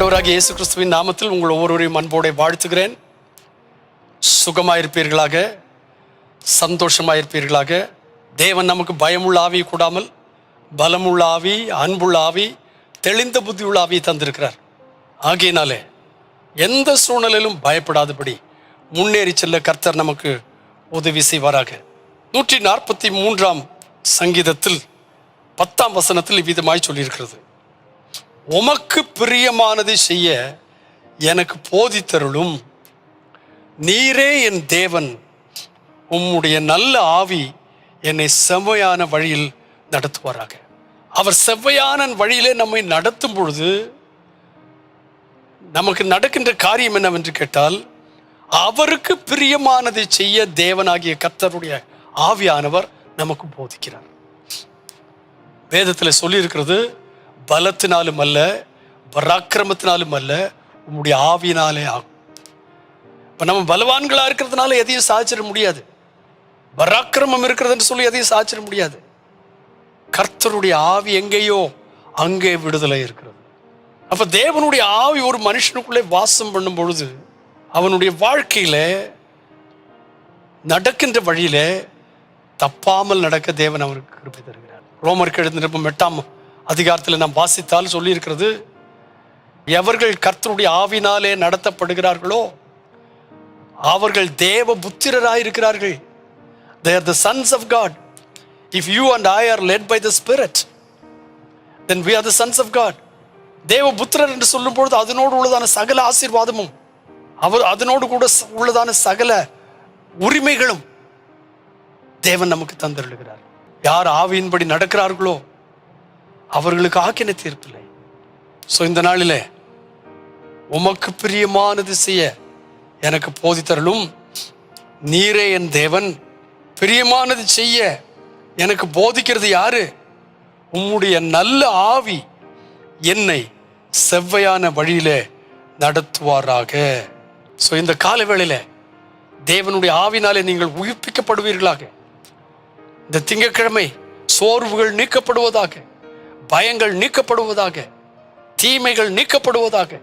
ஆண்டவராக இயேசு கிறிஸ்துவின் நாமத்தில் உங்கள் ஒவ்வொருவரையும் அன்போடு வாழ்த்துகிறேன். சுகமாயிருப்பீர்களாக சந்தோஷமாயிருப்பீர்களாக. தேவன் நமக்கு பயமுள்ள ஆவி கூடாமல் பலமுள்ள ஆவி அன்புள்ள ஆவி தெளிந்த புத்தியுள்ள ஆவியை தந்திருக்கிறார். ஆகையினாலே எந்த சூழ்நிலையிலும் பயப்படாதபடி முன்னேறி செல்ல கர்த்தர் நமக்கு உதவி செய்வாராக. நூற்றி நாற்பத்தி மூன்றாம் சங்கீதத்தில் பத்தாம் வசனத்தில் இவ்விதமாய் சொல்லியிருக்கிறது. உமக்கு பிரியமானதை செய்ய எனக்கு போதித்தருளும் நீரே என் தேவன். உம்முடைய நல்ல ஆவி என்னை செவ்வையான வழியில் நடத்துவாராக. அவர் செவ்வையான வழியிலே நம்மை நடத்தும் பொழுது நமக்கு நடக்கின்ற காரியம் என்னவென்று கேட்டால் அவருக்கு பிரியமானதை செய்ய தேவனாகிய கர்த்தருடைய ஆவியானவர் நமக்கு போதிக்கிறார். வேதத்தில் சொல்லியிருக்கிறது பலத்தினாலும் அல்ல பராக்கிரமத்தினாலும் அல்ல உங்களுடைய ஆவியினாலே ஆகும். இப்போ நம்ம பலவான்களா இருக்கிறதுனால எதையும் சாதிச்சிட முடியாது. பராக்கிரமம் இருக்கிறதுன்னு சொல்லி எதையும் சாதிச்சிட முடியாது. கர்த்தருடைய ஆவி எங்கேயோ அங்கே விடுதலை இருக்கிறது. அப்போ தேவனுடைய ஆவி ஒரு மனுஷனுக்குள்ளே வாசம் பண்ணும் பொழுது அவனுடைய வாழ்க்கையில நடக்கின்ற வழியில தப்பாமல் நடக்க தேவன் அவருக்கு கிருபை தருகிறார். ரோமருக்கு எழுந்த நிருபம் எட்டாம் அதிகாரத்தில் நாம் வாசித்தால் சொல்லியிருக்கிறது எவர்கள் கர்த்தருடைய ஆவினாலே நடத்தப்படுகிறார்களோ அவர்கள் தேவ புத்திரராயிருக்கிறார்கள் they are the sons of God if you and I are led by the Spirit then we are the sons of God தேவ புத்திரர் என்று சொல்லும் பொழுது அதனோடு உள்ளதான சகல ஆசீர்வாதமும் அவர் அதனோடு கூட உள்ளதான சகல உரிமைகளும் தேவன் நமக்கு தந்திருக்கிறார் யார் ஆவியின்படி நடக்கிறார்களோ அவர்களுக்கு ஆக்கின தீர்ப்பில்லை. ஸோ இந்த நாளிலே உமக்கு பிரியமானது செய்ய எனக்கு போதித்தருளும் நீரே என் தேவன். பிரியமானது செய்ய எனக்கு போதிக்கிறது யாரு? உம்முடைய நல்ல ஆவி என்னை செவ்வையான வழியிலே நடத்துவாராக. ஸோ இந்த கால வேளையில தேவனுடைய ஆவினாலே நீங்கள் உயிர்ப்பிக்கப்படுவீர்களாக. இந்த திங்கட்கிழமை சோர்வுகள் நீக்கப்படுவதாக. பயங்கள் நீக்கப்படுவதாக தீமைகள் நீக்கப்படுவதாக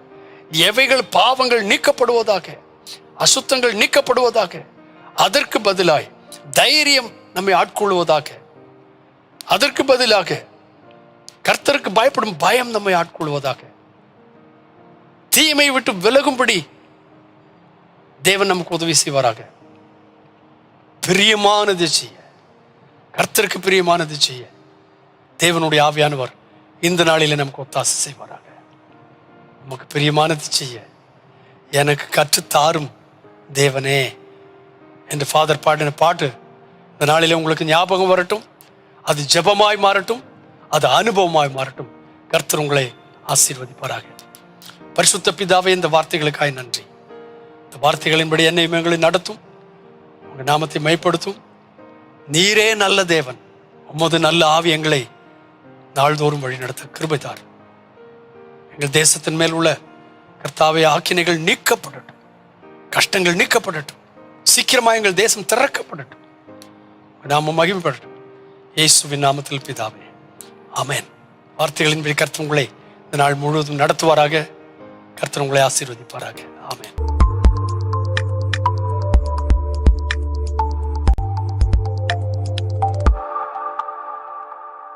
எவைகள் பாவங்கள் நீக்கப்படுவதாக அசுத்தங்கள் நீக்கப்படுவதாக அதற்கு பதிலாய் தைரியம் நம்மை ஆட்கொள்வதாக அதற்கு பதிலாக கர்த்தருக்கு பயப்படும் பயம் நம்மை ஆட்கொள்வதாக. தீமை விட்டு விலகும்படி தேவன் நமக்கு உதவி செய்வாராக. பிரியமானது செய்ய. கர்த்தருக்கு பிரியமானது செய்ய. தேவனுடைய ஆவியானவர் இந்த நாளில் நமக்கு ஒத்தாசை செய்வாராக. நமக்கு பிரியமானது செய்ய. எனக்கு கற்று தாரும் தேவனே என்று ஃபாதர் பாடின பாட்டு இந்த நாளில் உங்களுக்கு ஞாபகம் வரட்டும். அது ஜெபமாய் மாறட்டும். அது அனுபவமாய் மாறட்டும். கர்த்தர் உங்களை ஆசீர்வதிப்பாராக. பரிசுத்த பிதாவே இந்த வார்த்தைகளுக்காய் நன்றி. இந்த வார்த்தைகளின்படி என்னை எங்களை நடத்தும். உங்கள் நாமத்தை மைப்படுத்தும். நீரே நல்ல தேவன். உமது நல்ல ஆவி எங்களை நாள்தோறும் வழி நடத்த கிருபை தார் எங்கள் தேசத்தின் மேல் உள்ள கர்த்தாவை ஆக்கினைகள் நீக்கப்படட்டும். கஷ்டங்கள் நீக்கப்படட்டும். சீக்கிரமா எங்கள் தேசம் திறக்கப்படட்டும். நாம மகிமைப்படட்டும். இயேசுவின் நாமத்தில் பிதாவே அமேன் வார்த்தைகளின்படி கர்த்தர் இந்த நாள் முழுவதும் நடத்துவாராக. கர்த்தர் உங்களை ஆசீர்வதிப்பாராக.